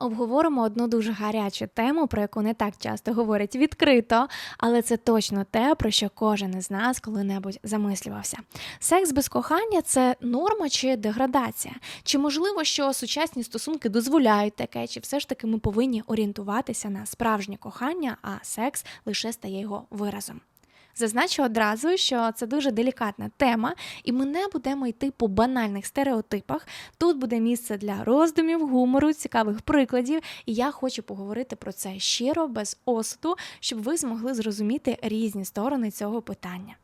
Обговоримо одну дуже гарячу тему, про яку не так часто говорять відкрито, але це точно те, про що кожен із нас коли-небудь замислювався. Секс без кохання це норма чи деградація? Чи можливо, що сучасні стосунки дозволяють таке, чи все ж таки ми повинні орієнтуватися на справжнє кохання, а секс лише стає його виразом? Зазначу одразу, що це дуже делікатна тема, і ми не будемо йти по банальних стереотипах. Тут буде місце для роздумів, гумору, цікавих прикладів, і я хочу поговорити про це щиро, без осуду, щоб ви змогли зрозуміти різні сторони цього питання.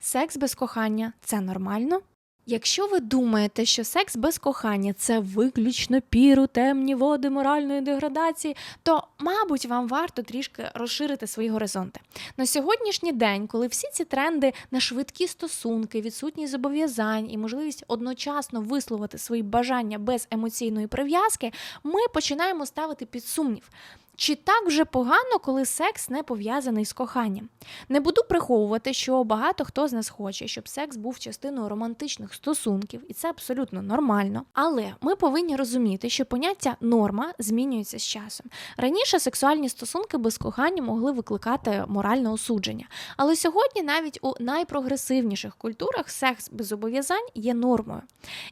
Секс без кохання це нормально? Якщо ви думаєте, що секс без кохання це виключно піру, темні води моральної деградації, то, мабуть, вам варто трішки розширити свої горизонти. На сьогоднішній день, коли всі ці тренди на швидкі стосунки, відсутність зобов'язань і можливість одночасно висловити свої бажання без емоційної прив'язки, ми починаємо ставити під сумнів. Чи так вже погано, коли секс не пов'язаний з коханням? Не буду приховувати, що багато хто з нас хоче, щоб секс був частиною романтичних стосунків, і це абсолютно нормально. Але ми повинні розуміти, що поняття норма змінюється з часом. Раніше сексуальні стосунки без кохання могли викликати моральне осудження. Але сьогодні, навіть у найпрогресивніших культурах, секс без зобов'язань є нормою.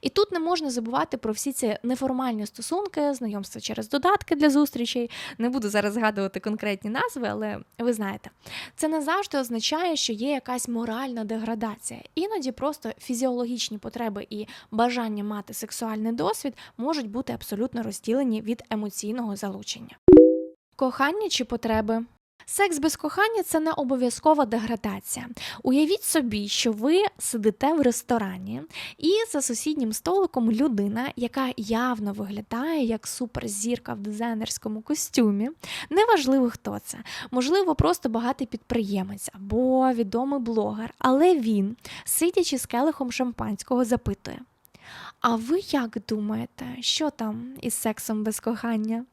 І тут не можна забувати про всі ці неформальні стосунки, знайомства через додатки для зустрічей. Буду зараз згадувати конкретні назви, але ви знаєте, це не завжди означає, що є якась моральна деградація. Іноді просто фізіологічні потреби і бажання мати сексуальний досвід можуть бути абсолютно розділені від емоційного залучення. Кохання чи потреби? Секс без кохання це не обов'язкова деградація. Уявіть собі, що ви сидите в ресторані, і за сусіднім столиком людина, яка явно виглядає як суперзірка в дизайнерському костюмі. Неважливо, хто це, можливо, просто багатий підприємець або відомий блогер, але він, сидячи з келихом шампанського, запитує: А ви як думаєте, що там із сексом без кохання?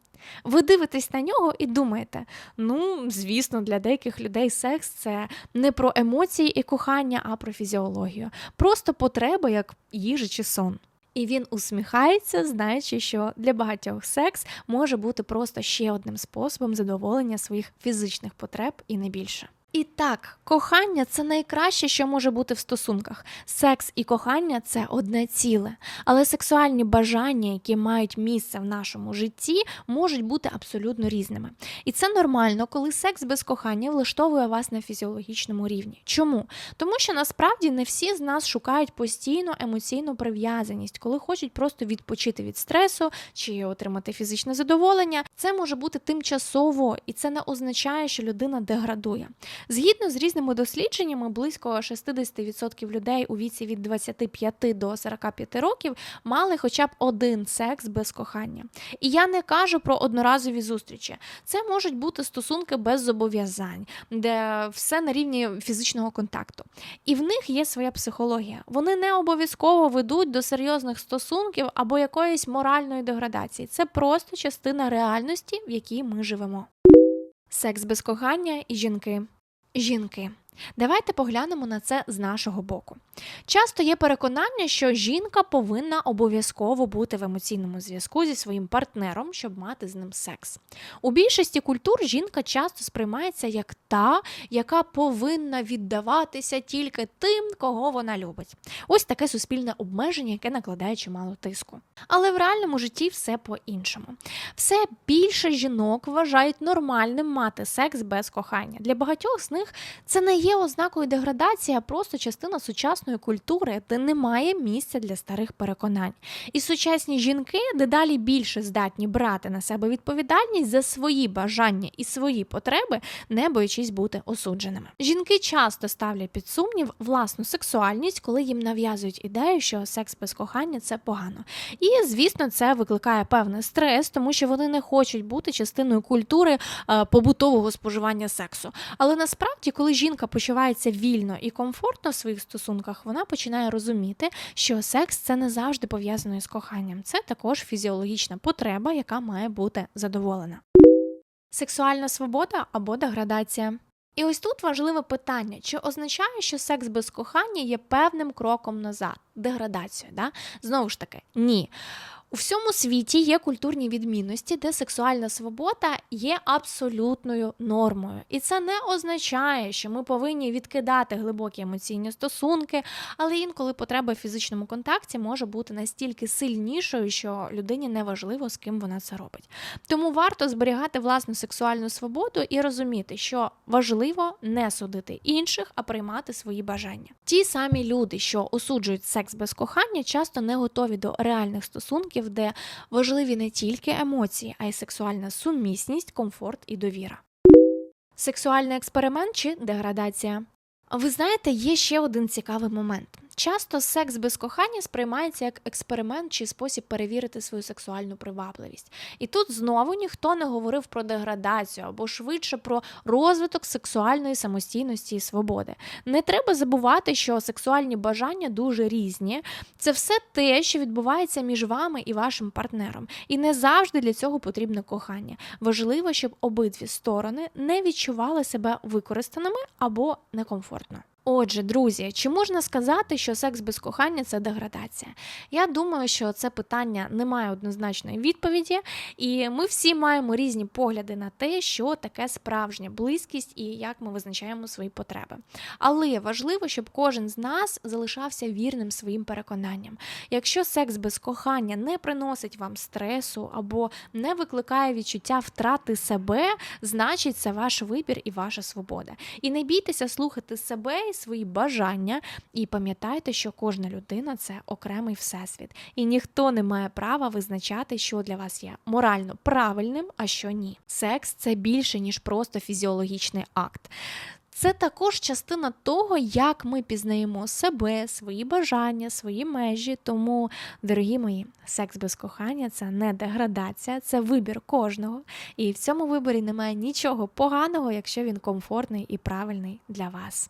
Ви дивитесь на нього і думаєте: ну, звісно, для деяких людей секс це не про емоції і кохання, а про фізіологію. Просто потреба, як їжа чи сон. І він усміхається, знаючи, що для багатьох секс може бути просто ще одним способом задоволення своїх фізичних потреб і не більше. І так, кохання це найкраще, що може бути в стосунках. Секс і кохання це одне ціле. Але сексуальні бажання, які мають місце в нашому житті, можуть бути абсолютно різними. І це нормально, коли секс без кохання влаштовує вас на фізіологічному рівні. Чому? Тому що насправді не всі з нас шукають постійну емоційну прив'язаність, коли хочуть просто відпочити від стресу чи отримати фізичне задоволення. Це може бути тимчасово, і це не означає, що людина деградує. Згідно з різними дослідженнями, близько 60% людей у віці від 25 до 45 років мали хоча б один секс без кохання. І я не кажу про одноразові зустрічі. Це можуть бути стосунки без зобов'язань, де все на рівні фізичного контакту. І в них є своя психологія. Вони не обов'язково ведуть до серйозних стосунків або якоїсь моральної деградації. Це просто частина реальності, в якій ми живемо. Секс без кохання і жінки. Жінки. Давайте поглянемо на це з нашого боку. Часто є переконання, що жінка повинна обов'язково бути в емоційному зв'язку зі своїм партнером, щоб мати з ним секс. У більшості культур жінка часто сприймається як та, яка повинна віддаватися тільки тим, кого вона любить. Ось таке суспільне обмеження, яке накладає чимало тиску. Але в реальному житті все по-іншому. Все більше жінок вважають нормальним мати секс без кохання. Для багатьох з них це не є ознакою деградації, а просто частина сучасної культури, де немає місця для старих переконань. І сучасні жінки дедалі більше здатні брати на себе відповідальність за свої бажання і свої потреби, не боячись бути осудженими. Жінки часто ставлять під сумнів власну сексуальність, коли їм нав'язують ідею, що секс без кохання це погано. І звісно, це викликає певний стрес, тому що вони не хочуть бути частиною культури е, побутового споживання сексу. Але насправді, коли жінка почувається вільно і комфортно в своїх стосунках, вона починає розуміти, що секс це не завжди пов'язано із коханням. Це також фізіологічна потреба, яка має бути задоволена. Сексуальна свобода або деградація. І ось тут важливе питання: чи означає, що секс без кохання є певним кроком назад, деградацією? Да? Знову ж таки, ні. У всьому світі є культурні відмінності, де сексуальна свобода є абсолютною нормою. І це не означає, що ми повинні відкидати глибокі емоційні стосунки, але інколи потреба в фізичному контакті може бути настільки сильнішою, що людині не важливо, з ким вона це робить. Тому варто зберігати власну сексуальну свободу і розуміти, що важливо не судити інших, а приймати свої бажання. Ті самі люди, що осуджують секс без кохання, часто не готові до реальних стосунків, де важливі не тільки емоції, а й сексуальна сумісність, комфорт і довіра. Сексуальний експеримент чи деградація. Ви знаєте, є ще один цікавий момент. Часто секс без кохання сприймається як експеримент чи спосіб перевірити свою сексуальну привабливість. І тут знову ніхто не говорив про деградацію або швидше про розвиток сексуальної самостійності і свободи. Не треба забувати, що сексуальні бажання дуже різні. Це все те, що відбувається між вами і вашим партнером. І не завжди для цього потрібне кохання. Важливо, щоб обидві сторони не відчували себе використаними або некомфортно. Отже, друзі, чи можна сказати, що секс без кохання це деградація? Я думаю, що це питання не має однозначної відповіді, і ми всі маємо різні погляди на те, що таке справжня близькість і як ми визначаємо свої потреби. Але важливо, щоб кожен з нас залишався вірним своїм переконанням. Якщо секс без кохання не приносить вам стресу або не викликає відчуття втрати себе, значить це ваш вибір і ваша свобода. І не бійтеся слухати себе і свої бажання, і пам'ятайте, що кожна людина це окремий всесвіт, і ніхто не має права визначати, що для вас є морально правильним, а що ні. Секс це більше ніж просто фізіологічний акт. Це також частина того, як ми пізнаємо себе, свої бажання, свої межі. Тому, дорогі мої, секс без кохання це не деградація, це вибір кожного. І в цьому виборі немає нічого поганого, якщо він комфортний і правильний для вас.